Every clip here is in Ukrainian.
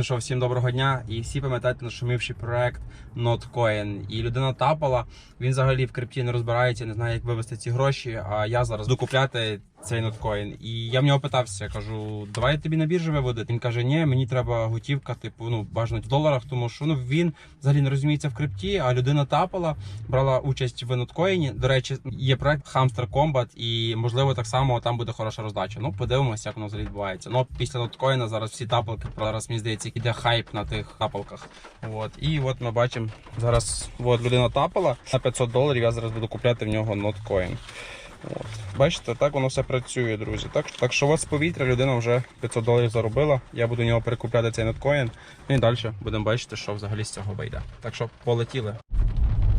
Ну що, всім доброго дня. І всі пам'ятаєте нашумівший проект NotCoin. І людина тапала. Він взагалі в крипті не розбирається, не знає, як вивести ці гроші. А я зараз буду купляти цей NotCoin. І я в нього питався, кажу, давай тобі на біржі виводити. Він каже, ні, мені треба готівка, типу, ну бажано в доларах, тому що ну він взагалі не розуміється в крипті. А людина тапала, брала участь в NotCoin. До речі, є проект Hamster Combat, і можливо так само там буде хороша роздача. Ну подивимося, як воно взагалі відбувається. Ну після NotCoin зараз всі тапалки зараз мені здається, іде хайп на тих тапалках. От і от ми бачимо зараз. От людина тапала на 500 доларів. Я зараз буду купляти в нього NotCoin. От. Бачите, так воно все працює, друзі. Так, так що от з повітря людина вже 500 доларів заробила. Я буду нього перекупляти цей ноткоін. Ну і далі будемо бачити, що взагалі з цього вийде. Так що полетіли.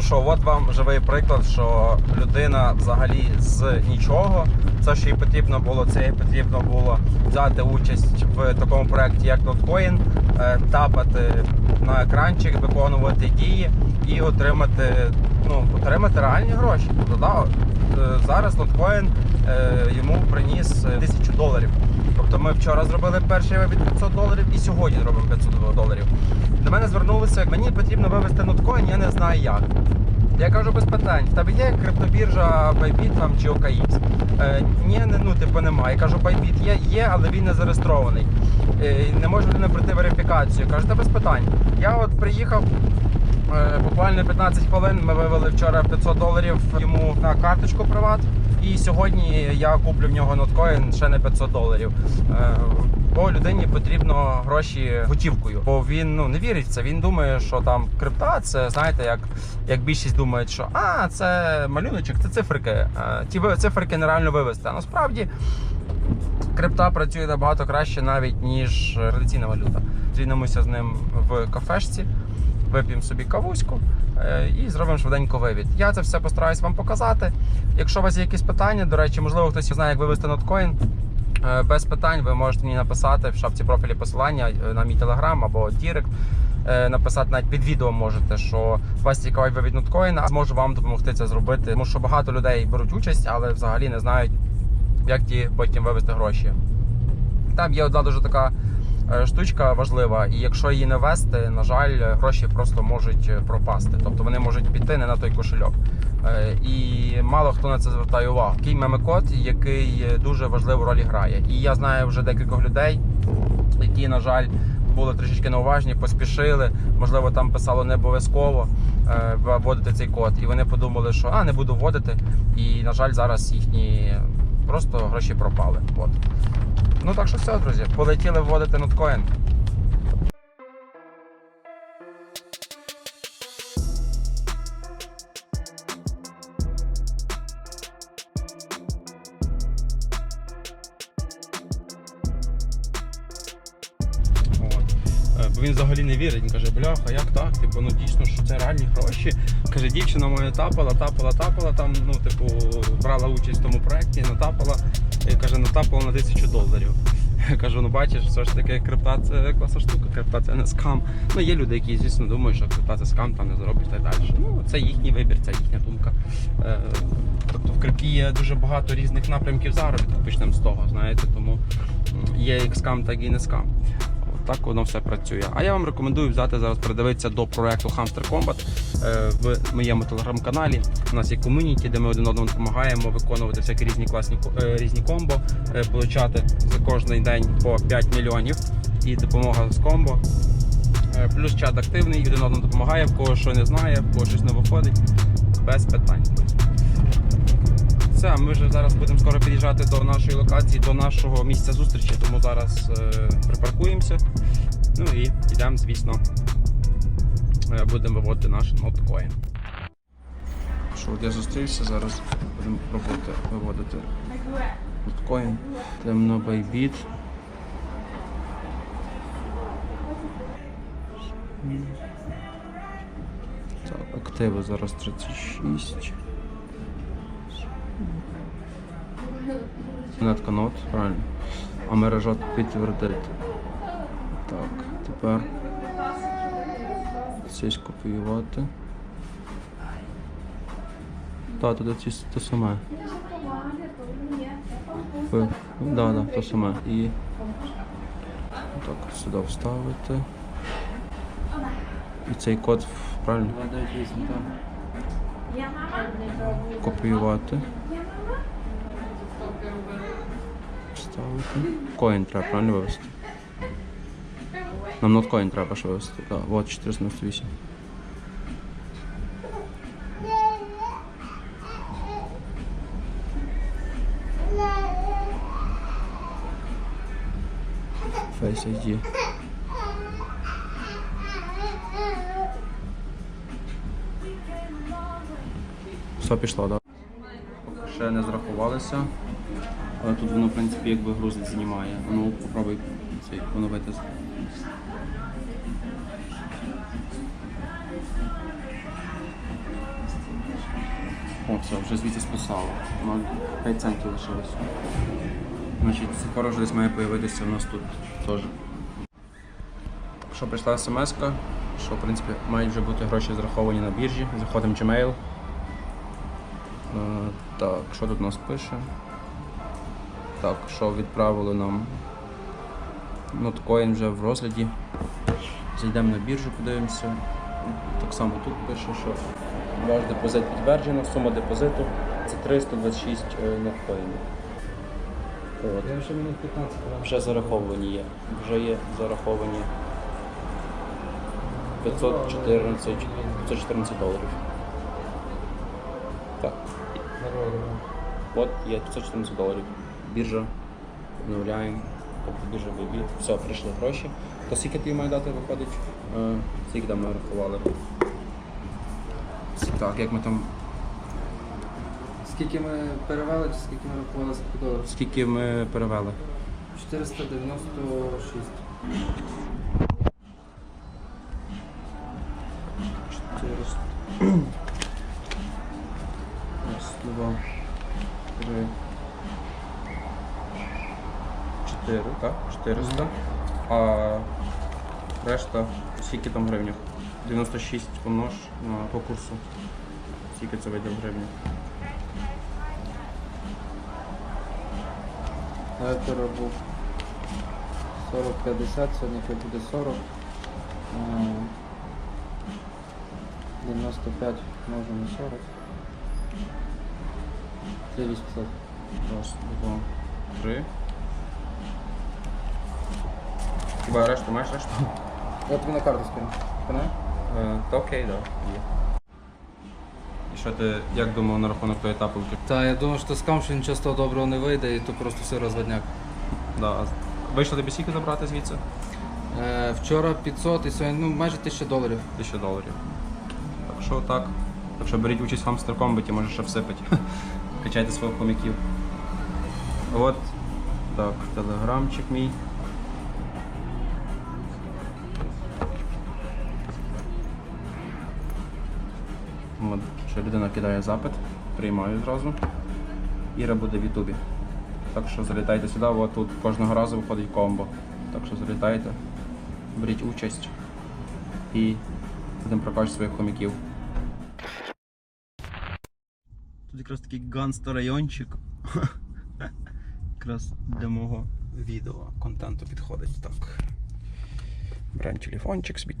Що, от вам живий приклад, що людина взагалі з нічого. Це, що їй потрібно було, це їй потрібно було взяти участь в такому проєкті, як Notcoin, е, тапати на екранчик, виконувати дії і отримати, ну, отримати реальні гроші. Тобто, да, е, зараз Notcoin е, йому приніс 1000 доларів. Тобто ми вчора зробили перший вивід 500 доларів і сьогодні зробимо 500 доларів. До мене звернулися, мені потрібно вивести ноткоін, я не знаю як. Я кажу без питань, в тебе є криптобіржа Bybit там чи OKX? Е, ні, не, ну типу немає. Я кажу, Bybit є, є, але він не зареєстрований. Е, не може людина пройти верифікацію. Кажу, та без питань. Я от приїхав. е, Буквально 15 хвилин ми вивели вчора 500 доларів йому на карточку приват. І сьогодні я куплю в нього ноткоін ще на 500 доларів. Бо людині потрібно гроші готівкою. Бо він ну не вірить в це. Він думає, що там крипта, це знаєте, як, як більшість думають, що а це малюночок, це циферки. Е, Ті циферки нереально вивести. А насправді крипта працює набагато краще навіть ніж традиційна валюта. Зустрінемося з ним в кафешці, вип'ємо собі кавуську е, і зробимо швиденько вивід. Я це все постараюсь вам показати. Якщо у вас є якісь питання, до речі, можливо, хтось знає, як вивести ноткоін. Е, Без питань ви можете мені написати в шапці профілі посилання е, на мій телеграм або Дірект. Е, Написати навіть під відео можете, що вас цікавить вивід ноткоїна, зможу вам допомогти це зробити. Тому що багато людей беруть участь, але взагалі не знають, як ті потім вивести гроші. Там є одна дуже така штучка важлива, і якщо її не ввести, на жаль, гроші просто можуть е, пропасти. Тобто вони можуть піти не на той кошельок. Е, І мало хто на це звертає увагу. Такий мемекод, який е, дуже важливу роль грає. І я знаю вже декількох людей, які, на жаль, були трішечки неуважні, поспішили. Можливо, там писало не обов'язково е, вводити цей код. І вони подумали, що а не буду вводити. І, на жаль, зараз їхні просто гроші пропали. От. Ну так що все, друзі, полетіли вводити ноткоін. Е, Бо він взагалі не вірить. Він каже, бляха, як так? Типу, ну дійсно, що це реальні гроші. Каже, дівчина моя тапала, тапала, тапала там, ну, типу, брала участь в тому проєкті, натапала. І каже, натапав на тисячу доларів. Я кажу, ну бачиш, все ж таки крипта це класна штука, крипта це не скам. Ну є люди, які, звісно, думають, що крипта це скам, там не заробиш так далі. Ну, це їхній вибір, це їхня думка. Е, тобто в крипті є дуже багато різних напрямків заробітку, почнемо з того, знаєте, тому є як скам, так і не скам. Так воно все працює. А я вам рекомендую взяти зараз передивитися до проекту Hamster Combat е, в моєму телеграм-каналі. У нас є ком'юніті, де ми один одному допомагаємо виконувати всякі різні класні е, різні комбо, е, получати за кожний день по 5 мільйонів і допомога з комбо. Плюс чат активний, один одному допомагає, в кого що не знає, в кого щось не виходить. Без питань. Все, ми вже зараз будемо скоро під'їжджати до нашої локації, до нашого місця зустрічі, тому зараз е, припаркуємося. Ну і йдемо, звісно, е, будемо виводити наш ноткоін. Що, от я зустрівся, зараз будемо пробувати виводити ноткоін. Bybit. Так, активи зараз 36. Монетка нот, правильно. А мережа підтвердити. Так, тепер це скопіювати. Так, тут ці те саме. Ви- Да, да, те саме. І Так, сюди вставити. І цей код правильно 298, так. копіювати. Вставити. Коін треба правильно вивести. Нам ноткоін треба ж вивести. Так, от 498. Face ID. Все пішло, так? Ще не зрахувалися. Але тут воно, в принципі, якби грузить знімає. Ну, попробуй цей поновити. О, все, вже звідси списало. 0,5 центів лишилось. Значить, скоро вже десь має з'явитися у нас тут теж. Що прийшла смс що в принципі мають вже бути гроші зраховані на біржі. Заходимо Gmail. Е, Так, що тут у нас пише? Так, що відправили нам ноткоін вже в розгляді. Зайдемо на біржу, подивимося. Так само тут пише, що ваш депозит підтверджено, сума депозиту це 326 е, ноткоїнів. От. Я вже минут 15. Вже зараховані є. Вже є зараховані 514, 514 доларів. Так. От є 514 доларів. Біржа. Обновляємо. Тобто біржа вибіт. Все, прийшли гроші. То скільки тобі має дати виходить? Е, Скільки там ми рахували? Так, як ми там. Скільки ми перевели, чи скільки ми рахували, скільки доларів? Скільки ми перевели? 496. 400. Раз, два, три. Чотири, так? 400. А решта, скільки там гривнях? 96 помнож на, по курсу. Скільки це вийде в гривнях? Я вчора був 40-50, сьогодні хай буде 40. Е, 95 множимо на 40. 3800. Раз, два, три. Хіба решту маєш решту? Я тобі на карту скину. Скинаю? Е, Та окей, так. Да, є. І що ти як думав на рахунок тої етапівки? Та я думав, що скам, що нічого з того доброго не вийде, і то просто все розводняк. Да. Вийшло тобі скільки забрати звідси? Е, вчора 500 і сьогодні ну, майже 1000 доларів. 1000 доларів. Так що так. Так що беріть участь в хамстер комбаті, може ще всипать. Качайте своїх хомяків. От. Так, телеграмчик мій. Що людина кидає запит, приймаю зразу. Іра буде в Ютубі. Так що залітайте сюди, от тут кожного разу виходить комбо. Так що залітайте, беріть участь і будемо прокачувати своїх хомяків. Тут якраз такий ганста райончик. якраз для мого відео контенту підходить так. Беремо телефончик собі.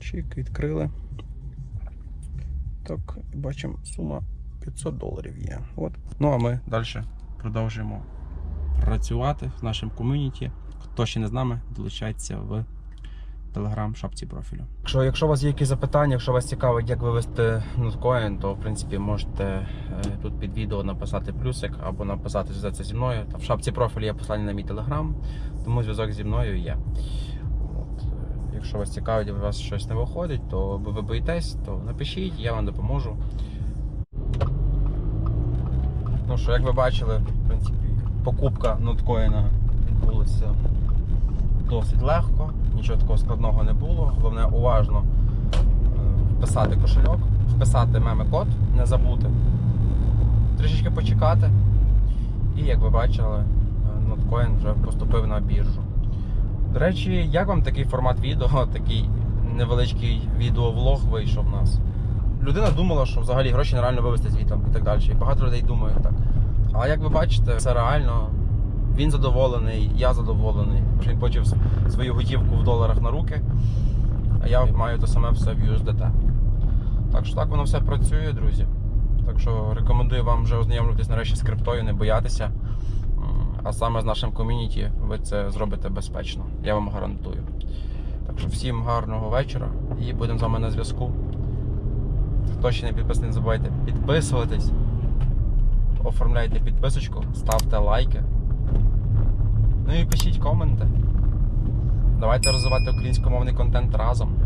Чик, відкрили. І бачимо, сума 500 доларів є. От. Ну а ми далі продовжуємо працювати в нашому ком'юніті. Хто ще не з нами, долучайтеся в телеграм шапці профілю. Якщо, якщо у вас є якісь запитання, якщо вас цікавить, як вивести ноткоін, то в принципі можете е, тут під відео написати плюсик або написати зв'язатися зі мною. Та в шапці профілю є послання на мій телеграм, тому зв'язок зі мною є. Якщо вас цікавить, і у вас щось не виходить, то ви боїтесь, то напишіть, я вам допоможу. Ну що, як ви бачили, в принципі, покупка ноткоїна відбулася досить легко, нічого такого складного не було. Головне уважно е, вписати кошельок, вписати меми-код, не забути, трішечки почекати. І як ви бачили, е, ноткоін вже поступив на біржу. До речі, як вам такий формат відео, такий невеличкий відеовлог вийшов у нас? Людина думала, що взагалі гроші нереально вивезти звітом і так далі. І багато людей думають так. Але як ви бачите, це реально Він задоволений, я задоволений. Він почав свою готівку в доларах на руки, а я маю те саме все в USDT. Так що так воно все працює, друзі. Так що рекомендую вам вже ознайомлюватись нарешті з криптою, не боятися. А саме з нашим ком'юніті ви це зробите безпечно. Я вам гарантую. Так що всім гарного вечора і будемо з вами на зв'язку. Хто ще не підписаний, не забувайте підписуватись. Оформляйте підписочку, ставте лайки. Ну і пишіть коменти. Давайте розвивати українськомовний контент разом.